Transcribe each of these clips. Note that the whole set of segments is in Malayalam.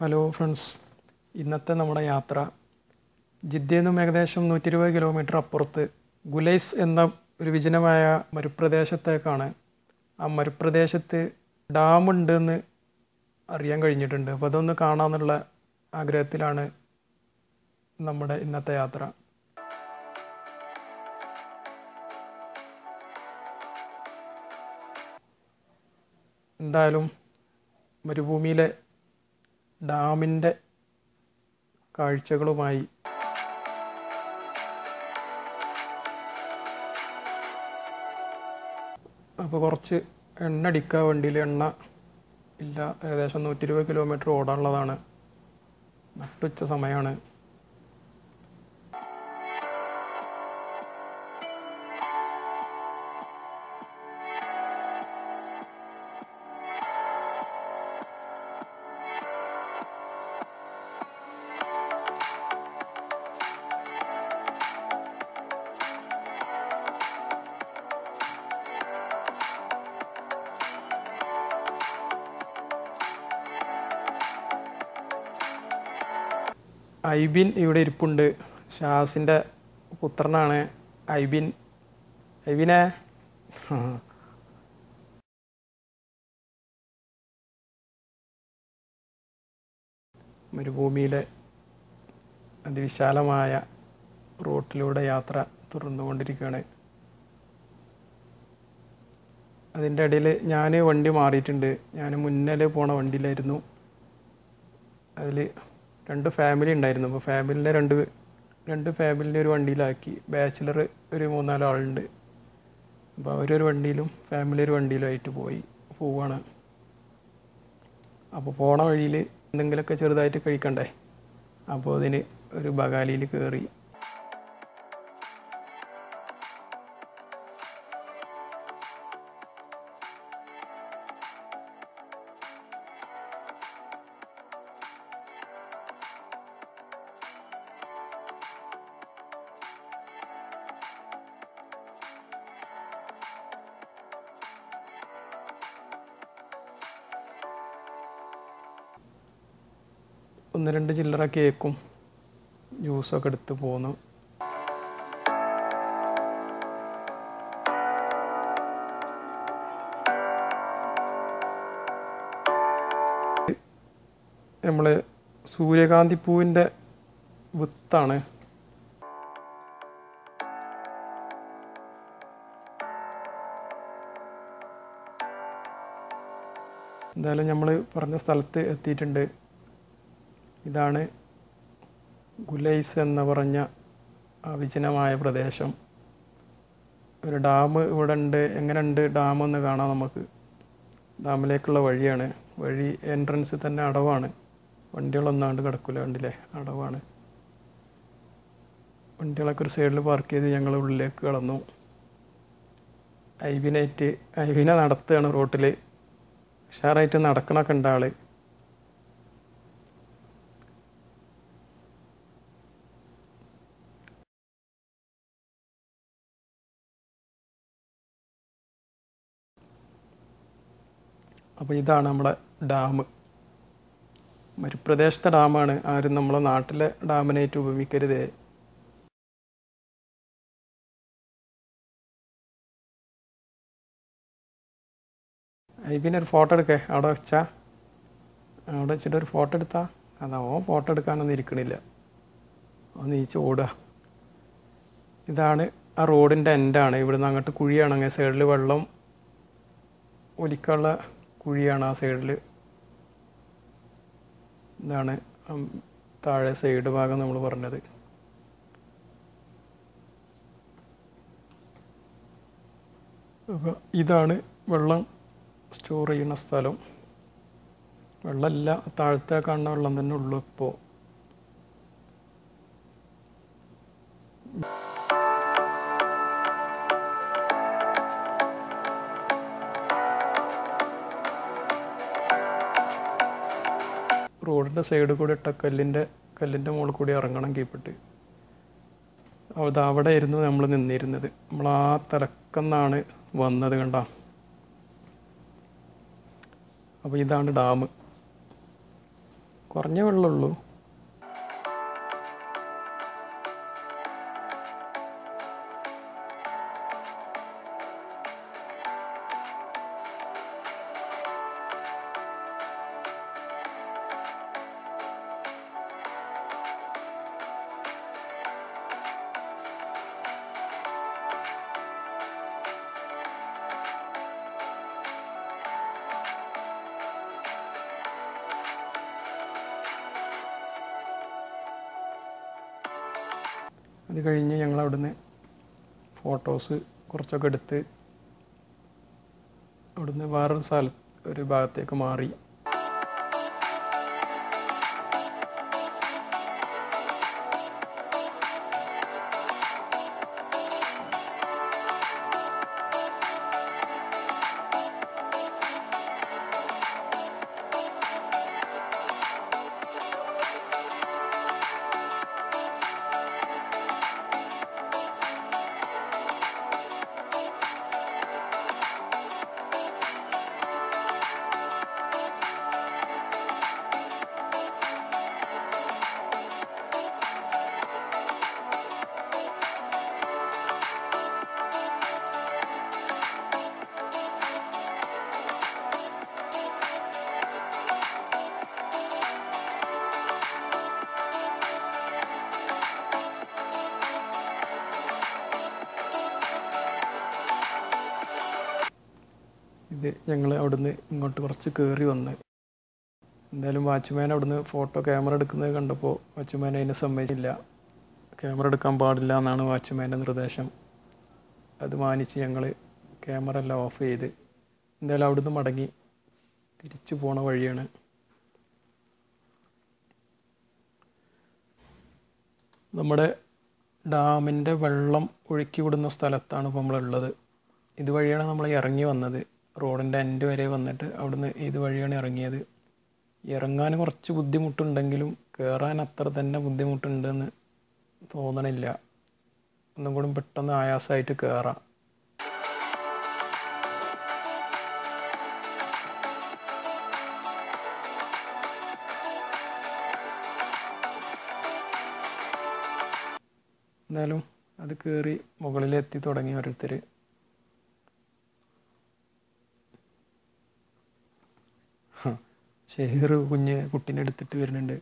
ഹലോ ഫ്രണ്ട്സ് ഇന്നത്തെ നമ്മുടെ യാത്ര ജിദ്ദയിൽ നിന്നും ഏകദേശം നൂറ്റി ഇരുപത് കിലോമീറ്റർ അപ്പുറത്ത് ഗുലൈസ് എന്ന ഒരു വിജനമായ മരുപ്രദേശത്തേക്കാണ്. ആ മരുപ്രദേശത്ത് ഡാമുണ്ടെന്ന് അറിയാൻ കഴിഞ്ഞിട്ടുണ്ട്. അപ്പോൾ അതൊന്ന് കാണാമെന്നുള്ള ആഗ്രഹത്തിലാണ് നമ്മുടെ ഇന്നത്തെ യാത്ര. എന്തായാലും മരുഭൂമിയിലെ ഡാമിന്റെ കാഴ്ചകളുമായി അപ്പോൾ കുറച്ച് എണ്ണ അടിക്കുക വണ്ടിയിൽ എണ്ണ ഇല്ല. ഏകദേശം നൂറ്റി ഇരുപത് കിലോമീറ്റർ ഓടാനുള്ളതാണ്. നട്ടുച്ച സമയമാണ്. ഐബിൻ ഇവിടെ ഇരിപ്പുണ്ട്. ഷാസിന്റെ പുത്രനാണ് ഐബിൻ. ഐബിനെ? മരുഭൂമിയിലെ അതിവിശാലമായ റോട്ടിലൂടെ യാത്ര തുടർന്നുകൊണ്ടിരിക്കുകയാണ് അതിന്റെ ഇടയിൽ ഞാൻ വണ്ടി മാറിയിട്ടുണ്ട്. ഞാൻ മുന്നിൽ പോണ വണ്ടിയിലായിരുന്നു. അതിൽ രണ്ട് ഫാമിലി ഉണ്ടായിരുന്നു. അപ്പോൾ ഫാമിലിനെ രണ്ട് രണ്ട് ഫാമിലിനെ ഒരു വണ്ടിയിലാക്കി. ബാച്ചിലർ ഒരു മൂന്നാൽ ആളുണ്ട് അപ്പോൾ അവരൊരു വണ്ടിയിലും ഫാമിലി ഒരു വണ്ടിയിലുമായിട്ട് പോയി. പോവാണ്. അപ്പോൾ പോണ വഴിയിൽ എന്തെങ്കിലുമൊക്കെ ചെറുതായിട്ട് കഴിക്കണ്ടേ? അപ്പോൾ അതിന് ഒരു ബഗാലിയിൽ കയറി ഒന്ന് രണ്ട് ചില്ലറ കേക്കും ജ്യൂസൊക്കെ എടുത്ത് പോന്നു. നമ്മൾ സൂര്യകാന്തി പൂവിന്റെ വിത്താണ്. എന്തായാലും നമ്മൾ പറഞ്ഞ സ്ഥലത്ത് എത്തിയിട്ടുണ്ട്. ഇതാണ് ഗുലൈസ് എന്ന് പറഞ്ഞ വിജനമായ പ്രദേശം. ഒരു ഡാം ഇവിടെ ഉണ്ട് എങ്ങനെയുണ്ട് ഡാം എന്ന് കാണാം നമുക്ക്. ഡാമിലേക്കുള്ള വഴിയാണ്. വഴി എൻട്രൻസ് തന്നെ അടവാണ്. വണ്ടികളൊന്നാണ്ട് കിടക്കില്ല കണ്ടില്ലേ? അടവാണ്. വണ്ടികളൊക്കെ ഒരു സൈഡിൽ പാർക്ക് ചെയ്ത് ഞങ്ങൾ ഉള്ളിലേക്ക് കടന്നു. ഐബിനായിട്ട് ഐവിനെ നടത്തുകയാണ് റോട്ടിൽ ഉഷാറായിട്ട് നടക്കണൊക്കെ ഉണ്ട് ആൾ. അപ്പോൾ ഇതാണ് നമ്മുടെ ഡാം. മരുപ്രദേശത്തെ ഡാമാണ്. ആരും നമ്മളെ നാട്ടിലെ ഡാമിനായിട്ട് ഉപമിക്കരുതേ. പിന്നെ ഒരു ഫോട്ടോ എടുക്കേ. അവിടെ വെച്ചാ. അവിടെ വെച്ചിട്ട് ഒരു ഫോട്ടോ എടുത്താ. അതാ ഓ ഫോട്ടോ എടുക്കാനൊന്നും ഇരിക്കണില്ല. ഒന്ന് നീച്ച് ഓടുക. ഇതാണ് ആ റോഡിന്റെ എൻഡാണ്. ഇവിടുന്ന് അങ്ങോട്ട് കുഴിയാണ് അങ്ങനെ സൈഡിൽ വെള്ളം ഒലിക്കാനുള്ള കുഴിയാണ് ആ സൈഡിൽ ഇതാണ് താഴെ സൈഡ് ഭാഗം നമ്മൾ പറഞ്ഞത്. അപ്പോൾ ഇതാണ് വെള്ളം സ്റ്റോർ ചെയ്യുന്ന സ്ഥലം. വെള്ളമില്ല താഴത്തെ കാണുന്ന വെള്ളം തന്നെ ഉള്ളൂ ഇപ്പോൾ റോഡിന്റെ സൈഡ് കൂടി ഇട്ട കല്ലിന്റെ കല്ലിന്റെ മുകളിൽ കൂടി ഇറങ്ങണം കീപ്പിട്ട്. അത് അവിടെ ആയിരുന്നു നമ്മൾ നിന്നിരുന്നത്. നമ്മൾ ആ തിരക്കെന്നാണ് വന്നത് കണ്ട. അപ്പോൾ ഇതാണ് ഡാം. കുറഞ്ഞ വെള്ളമുള്ളൂ. അത് കഴിഞ്ഞ് ഞങ്ങൾ അവിടുന്ന് ഫോട്ടോസ് കുറച്ചൊക്കെ എടുത്ത് അവിടുന്ന് വേറൊരു സ്ഥല ഒരു ഭാഗത്തേക്ക് മാറി. ഇത് ഞങ്ങൾ അവിടുന്ന് ഇങ്ങോട്ട് കുറച്ച് കയറി വന്ന്. എന്തായാലും വാച്ച്മാൻ അവിടുന്ന് ഫോട്ടോ ക്യാമറ എടുക്കുന്നത് കണ്ടപ്പോൾ വാച്ച്മാൻ അതിനെ സമ്മതിച്ചില്ല. ക്യാമറ എടുക്കാൻ പാടില്ല എന്നാണ് വാച്ച്മാന്റെ നിർദ്ദേശം. അത് മാനിച്ച് ഞങ്ങൾ ക്യാമറ എല്ലാം ഓഫ് ചെയ്ത് എന്തായാലും അവിടുന്ന് മടങ്ങി തിരിച്ചു പോണ വഴിയാണ്. നമ്മുടെ ഡാമിന്റെ വെള്ളം ഒഴുക്കി വിടുന്ന സ്ഥലത്താണ് ഇപ്പോൾ നമ്മളുള്ളത്. ഇതുവഴിയാണ് നമ്മൾ ഇറങ്ങി വന്നത്. റോഡിന്റെ എൻഡ് വരെ വന്നിട്ട് അവിടുന്ന് ഏത് വഴിയാണ് ഇറങ്ങിയത്? ഇറങ്ങാൻ കുറച്ച് ബുദ്ധിമുട്ടുണ്ടെങ്കിലും കയറാൻ അത്ര തന്നെ ബുദ്ധിമുട്ടുണ്ടെന്ന് തോന്നണില്ല. ഒന്നും കൂടി പെട്ടെന്ന് ആയാസമായിട്ട് കയറാം എന്നാലും അത് കയറി മുകളിലെത്തി തുടങ്ങി ഓരോരുത്തർ ഷെഹീർ കുഞ്ഞ് കുട്ടീനെ എടുത്തിട്ട് വരുന്നുണ്ട്.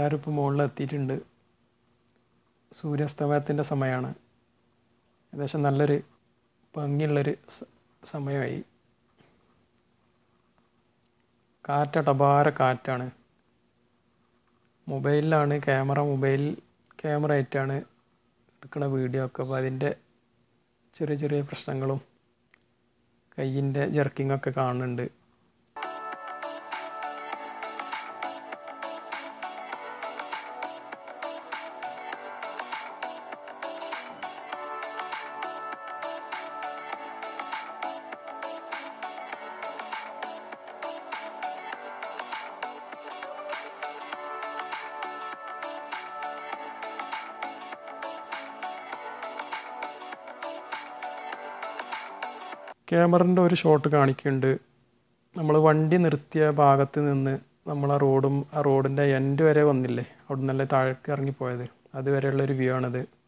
എല്ലാവരും ഇപ്പോൾ മുകളിൽ എത്തിയിട്ടുണ്ട്. സൂര്യാസ്തമയത്തിന്റെ സമയമാണ് ഏകദേശം നല്ലൊരു ഭംഗിയുള്ളൊരു സമയമായി. കാറ്റാട്ട് അപാര കാറ്റാണ് മൊബൈലിലാണ് ക്യാമറ മൊബൈൽ ക്യാമറ ആയിട്ടാണ് എടുക്കുന്ന വീഡിയോ ഒക്കെ. അപ്പോൾ അതിന്റെ ചെറിയ ചെറിയ പ്രശ്നങ്ങളും കയ്യിന്റെ ജർക്കിങ്ങൊക്കെ കാണുന്നുണ്ട്. ക്യാമറന്റെ ഒരു ഷോട്ട് കാണിക്കുന്നുണ്ട്. നമ്മൾ വണ്ടി നിർത്തിയ ഭാഗത്ത് നിന്ന് നമ്മൾ ആ റോഡും ആ റോഡിന്റെ എൻഡ് വരെ വന്നില്ലേ? അവിടെ നിന്നല്ലേ താഴേക്ക് ഇറങ്ങിപ്പോയത്. അതുവരെയുള്ള ഒരു വ്യൂ ആണിത്.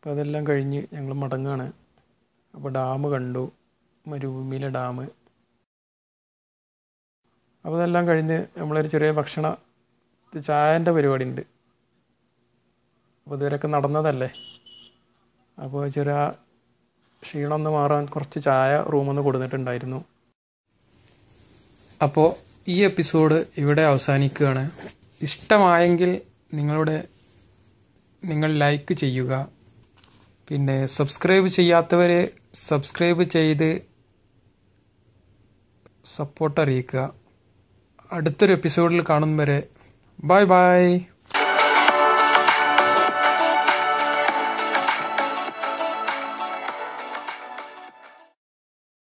അപ്പോൾ അതെല്ലാം കഴിഞ്ഞ് ഞങ്ങൾ മടങ്ങുകയാണ് അപ്പോൾ ഡാം കണ്ടു മരുഭൂമിയിലെ ഡാം. അപ്പോൾ അതെല്ലാം കഴിഞ്ഞ് നമ്മളൊരു ചെറിയ ഭക്ഷണ ചായന്റെ പരിപാടി ഉണ്ട് അപ്പോൾ ഇതുവരെയൊക്കെ നടന്നതല്ലേ? അപ്പോൾ ചെറിയ ക്ഷീണം ഒന്ന് മാറാൻ കുറച്ച് ചായ റൂമൊന്ന് കൊടുത്തിട്ടുണ്ടായിരുന്നു. അപ്പോൾ ഈ എപ്പിസോഡ് ഇവിടെ അവസാനിക്കുകയാണ്. ഇഷ്ടമായെങ്കിൽ നിങ്ങളുടെ നിങ്ങൾ ലൈക്ക് ചെയ്യുക. പിന്നെ സബ്സ്ക്രൈബ് ചെയ്യാത്തവർ സബ്സ്ക്രൈബ് ചെയ്ത് സപ്പോർട്ട് അറിയിക്കുക. അടുത്തൊരു എപ്പിസോഡിൽ കാണും വരെ ബൈ ബൈ